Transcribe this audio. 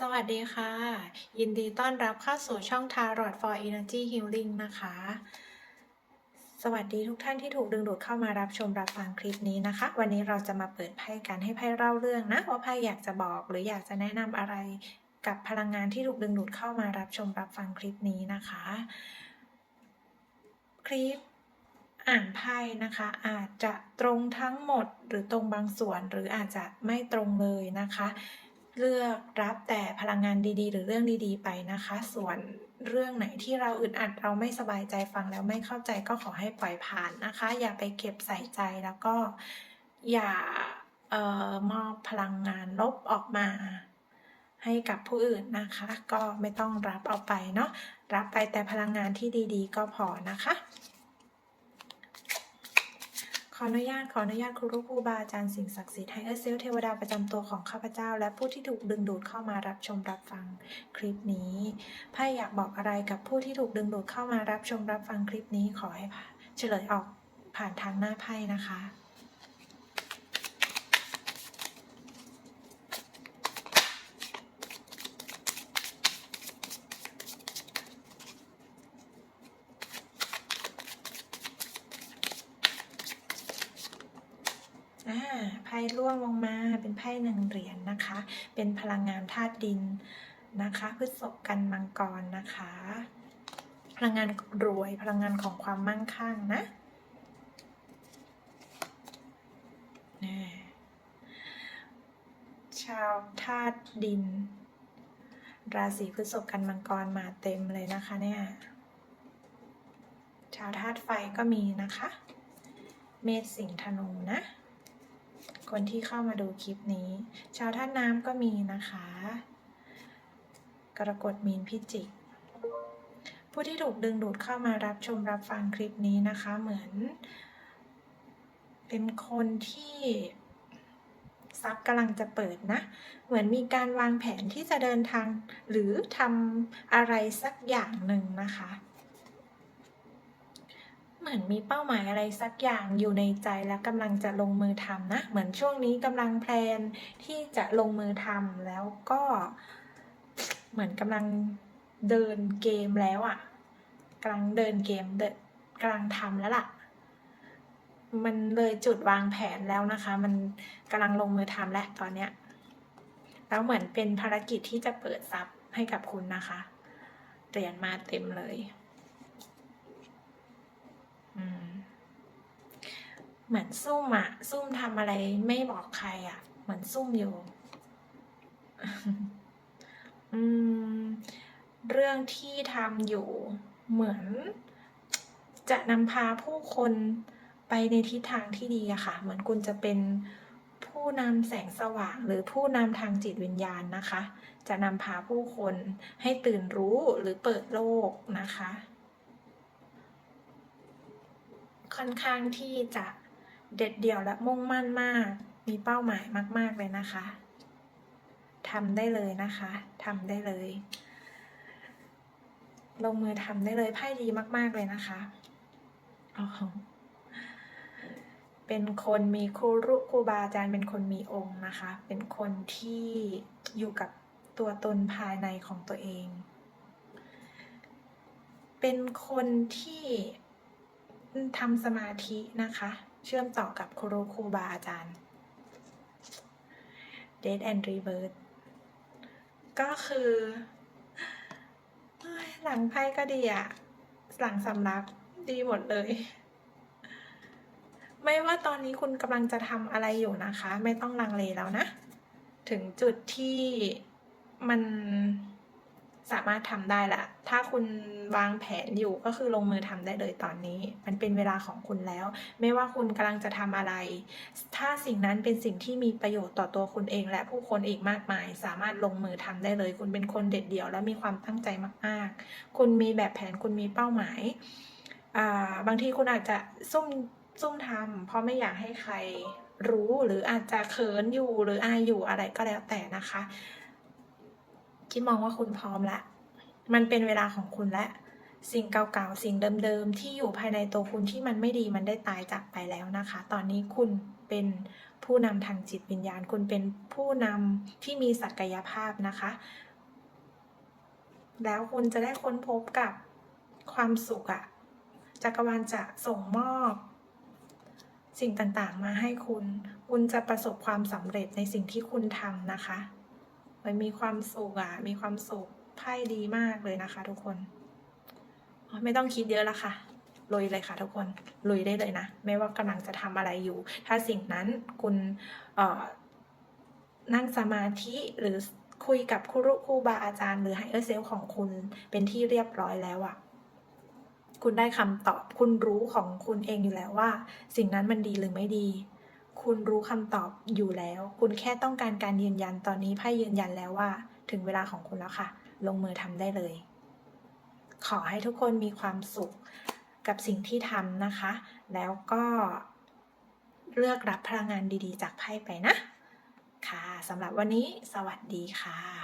สวัสดีค่ะ ยินดีต้อนรับเข้าสู่ช่อง Tarot for Energy Healing นะคะ สวัสดีทุกท่านที่ถูกดึงดูดเข้ามารับชมรับฟังคลิปนี้นะคะ วันนี้เราจะมาเปิดไพ่กันให้ไพ่เล่าเรื่องนะว่าไพ่อยากจะบอกหรืออยากจะแนะนำอะไรกับพลังงานที่ถูกดึงดูดเข้ามารับชมรับฟังคลิปนี้นะคะ คลิปอ่านไพ่นะคะ อาจจะตรงทั้งหมดหรือตรงบางส่วนหรืออาจจะไม่ตรงเลยนะคะ เลือกรับแต่พลังงานดีๆ หรือเรื่องดีๆ ไปนะคะ ส่วนเรื่องไหนที่เราอึดอัดเราไม่สบายใจฟังแล้วไม่เข้าใจก็ขอให้ปล่อยผ่านนะคะ อย่าไปเก็บใส่ใจแล้วก็อย่าออมอบพลังงานลบออกมาให้กับผู้อื่นนะคะ ก็ไม่ต้องรับเอาไปเนาะรับไปแต่พลังงานที่ดีๆ ก็พอนะคะ ออนุญาตขออนุญาตครูรุครูบาอาจารย์สิ่งศักดิ์สิทธิ์ให้เออเซลเทวดาประจำตัวของข้าพเจ้า และผู้ที่ถูกดึงดูดเข้ามารับชมรับฟังคลิปนี้ไพ่อยากบอกอะไรกับผู้ที่ถูกดึงดูดเข้ามารับชมรับฟังคลิปนี้ขอให้เฉลยออกผ่านทางหน้าไพ่นะคะ อ่าไพ่ร่วงลงมาเป็นไพ่หนึ่งเหรียญนะคะ เป็นพลังงานธาตุดินนะคะพฤษภกันมังกรนะคะ พลังงานรวยพลังงานของความมั่งคั่งนะนี่ชาวธาตุดิน ราศีพฤษภกันมังกรมาเต็มเลยนะคะเนี่ยชาวธาตุไฟก็มีนะคะ เมษสิงห์ธนูนะ คนที่เข้ามาดูคลิปนี้ ชาวท่าน้ำก็มีนะคะ กรกฎมีนพิจิก ผู้ที่ถูกดึงดูดเข้ามารับชมรับฟังคลิปนี้นะคะ เหมือน เป็นคนที่ทรัพย์กำลังจะเปิดนะ เหมือนมีการวางแผนที่จะเดินทาง หรือทำอะไรสักอย่างหนึ่งนะคะ เหมือนมีเป้าหมายอะไรสักอย่างอยู่ในใจและกำลังจะลงมือทำนะ เหมือนช่วงนี้กำลังแพลนที่จะลงมือทำแล้วก็เหมือนกำลังเดินเกมแล้วอะ่ะกำลังเดินเกมเดินกำลังทำแล้วล่ะ มันเลยจุดวางแผนแล้วนะคะ มันกำลังลงมือทำแล้วตอนเนี้ยแล้วเหมือนเป็นภารกิจที่จะเปิดซับให้กับคุณนะคะเหรียญมาเต็มเลย อืม เหมือนซุ่มอะซุ่มทำอะไรไม่บอกใครอะเหมือนซุ่มอยู่เรื่องที่ทำอยู่เหมือน จะนำพาผู้คนไปในทิศทางที่ดีอะค่ะ เหมือนคุณจะเป็นผู้นำแสงสว่างหรือผู้นำทางจิตวิญญาณนะคะ จะนำพาผู้คนให้ตื่นรู้หรือเปิดโลกนะคะ ค่อนข้างที่จะ เด็ดเดี่ยวและมุ่งมั่นมาก มีเป้าหมายมาก ๆ เลยนะคะทำได้เลยนะคะทำได้เลย ลงมือทำได้เลยไพ่ดีมาก ๆ เลยนะคะเป็นคนมีครูรุครูบาอาจารย์เป็นคนมีองค์นะคะ เป็นคนที่อยู่กับตัวตนภายในของตัวเอง เป็นคนที่ทำสมาธินะคะ เชื่อมต่อกับครูครูบาอาจารย์ Dead and Rebirth ก็คือหลังไพ่ก็ดีอะหลังสำรับดีหมดเลย ไม่ว่าตอนนี้คุณกำลังจะทำอะไรอยู่นะคะ ไม่ต้องลังเลแล้วนะ ถึงจุดที่มัน สามารถทำได้ละ ถ้าคุณวางแผนอยู่ก็คือลงมือทำได้เลยตอนนี้ มันเป็นเวลาของคุณแล้ว ไม่ว่าคุณกำลังจะทำอะไร ถ้าสิ่งนั้นเป็นสิ่งที่มีประโยชน์ต่อตัวคุณเองและผู้คนอีกมากมาย สามารถลงมือทำได้เลย คุณเป็นคนเด็ดเดี่ยวและมีความตั้งใจมาก ๆ คุณมีแบบแผนคุณมีเป้าหมายอ่าบางทีคุณอาจจะซุ่มซุ่มทำเพราะไม่อยากให้ใครรู้หรืออาจจะเขินอยู่หรืออายอยู่อะไรก็แล้วแต่นะคะ คิดมองว่าคุณพร้อมแล้วมันเป็นเวลาของคุณแล้วสิ่งเก่าๆ สิ่งเดิมๆ ที่อยู่ภายในตัวคุณที่มันไม่ดีมันได้ตายจากไปแล้วนะคะ ตอนนี้คุณเป็นผู้นำทางจิตวิญญาณ คุณเป็นผู้นำที่มีศักยภาพนะคะ แล้วคุณจะได้ค้นพบกับความสุขอะจักรวาลจะส่งมอบ สิ่งต่างๆ มาให้คุณ คุณจะประสบความสำเร็จในสิ่งที่คุณทำนะคะ มันมีความสุขอะมีความสุขไพ่ดีมากเลยนะคะ ทุกคน ไม่ต้องคิดเยอะละค่ะลุยเลยค่ะทุกคนลุยได้เลยนะ ไม่ว่ากำลังจะทำอะไรอยู่ ถ้าสิ่งนั้นคุณนั่งสมาธิหรือคุยกับครูครูบาอาจารย์ หรือไฮเออร์เซลของคุณเป็นที่เรียบร้อยแล้วอะคุณได้คำตอบคุณรู้ของคุณเองอยู่แล้วว่า สิ่งนั้นมันดีหรือไม่ดี คุณรู้คำตอบอยู่แล้ว คุณแค่ต้องการการยืนยันตอนนี้ไพ่ยืนยันแล้วว่า ถึงเวลาของคุณแล้วค่ะ ลงมือทำได้เลย ขอให้ทุกคนมีความสุขกับสิ่งที่ทำนะคะ แล้วก็เลือกรับพลังงานดีๆ จากไพ่ไปนะ ค่ะสำหรับวันนี้สวัสดีค่ะ